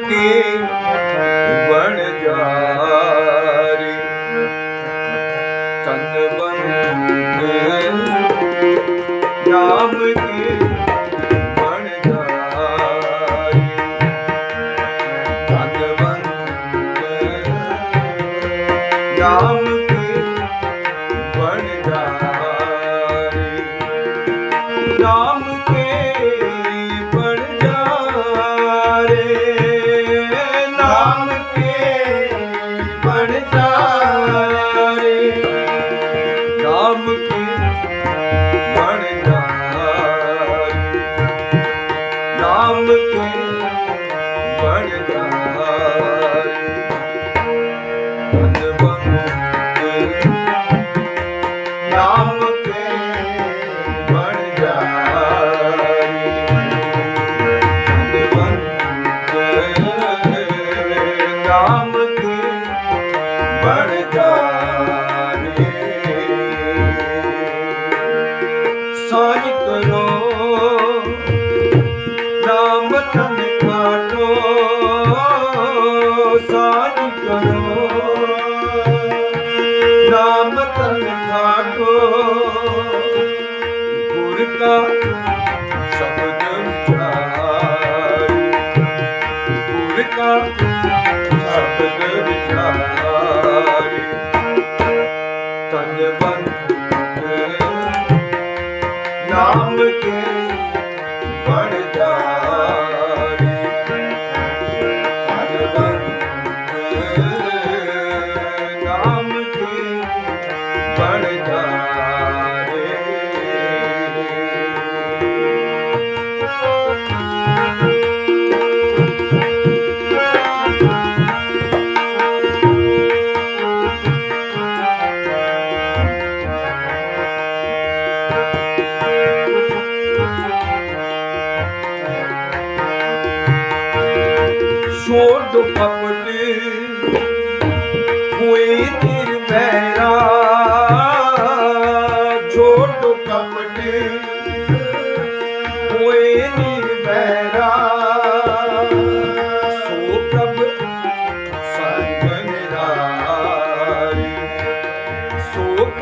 ਕੇ ਬਣ ਜਾਰੇ। ਤਨ ਬੰਦੇ ਨਾਮ ਕੇ ਬਣ ਕੇ ਬਣ ਨਾਮ ਕੇ ਬਣ ਜਾਏ ਤਨ ਨਾਮ ਕੇ ਬਣ ਜਾਏ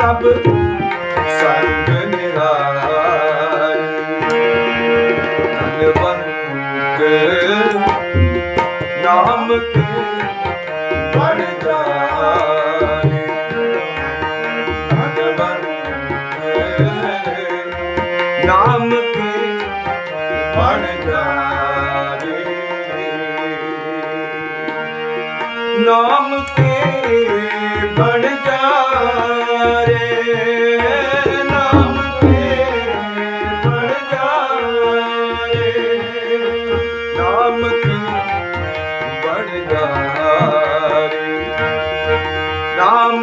ਪ੍ਰਭ ਸੰਗ ਨਿਰਾਈ। ਧਨਵੰਤ ਨਾਮ ਕੇ ਬਣ ਜਾਏ ਧਨਵੰਤ ਨਾਮ ਕੇ ਬਣ ਜਾਏ ਨਾਮ ਕੇ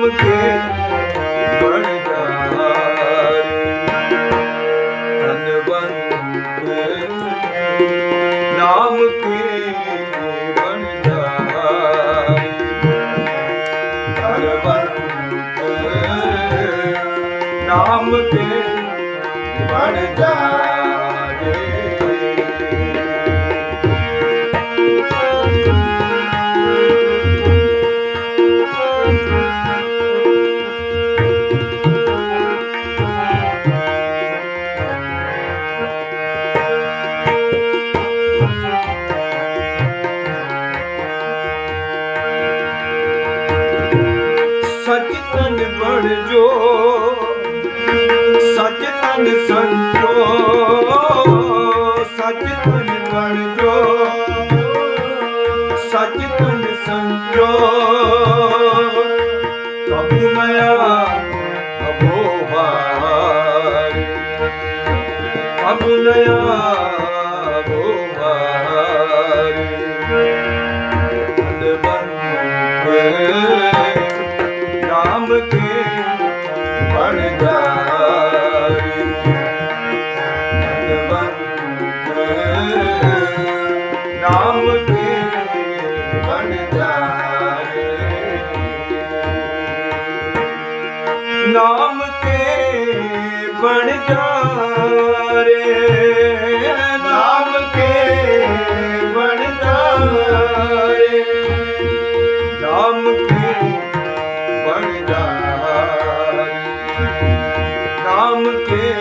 ਨਾਮ ਕੇ ਬਣ ਜਾਰੇ ਧਨਵੰਤ ਨਾਮ ਕੇ ਬਣ ਜਾਰੇ ਧਨਵੰਤ ਨਾਮ ਕੇ ਬਣ ਜਾਰੇ ਕਬੂ ਮਇਆ ਅਬੋ ਹਾਰੀ ਕਬੂ ਨਇਆ ਅਬੋ ਹਾਰੀ ਨਾਮ ਕੇ ਬਣ ਜਾਏ ਨਾਮ ਕੇ ਬਣ ਜਾਏ ਨਾਮ ਕੇ ਬਣ ਜਾ ਰੇ। ਨਾਮ ਕੇ ਬਣ ਜਾਰੇ ਨਾਮ ਕੇ ਬਣ ਜਾਰੇ ਨਾਮ ਕੇ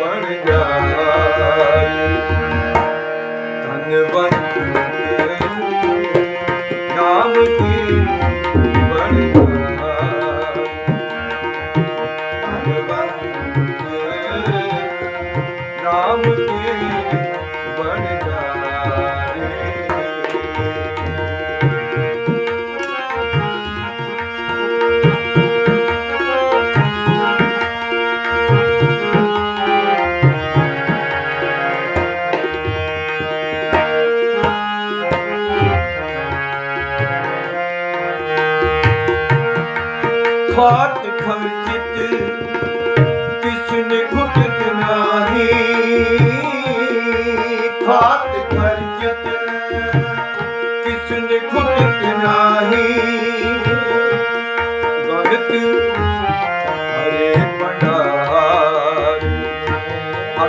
ਬਣ ਜਾਰੇ ਧੰਨਵਾਦ ਤੇਰੇ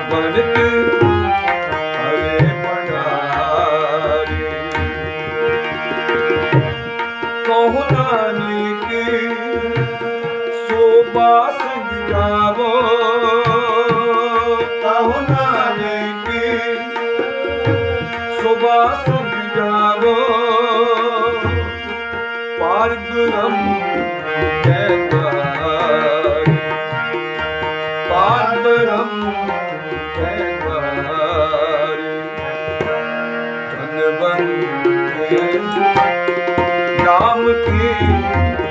ਅਗਣਤ ਹਰੇ ਪੰਡਾਰ ਕਹੋ ਨਾਨਕ ਸੋਭਾ ਸੰਗ ਜਾਵੋ ਨਾਮ ਕੀ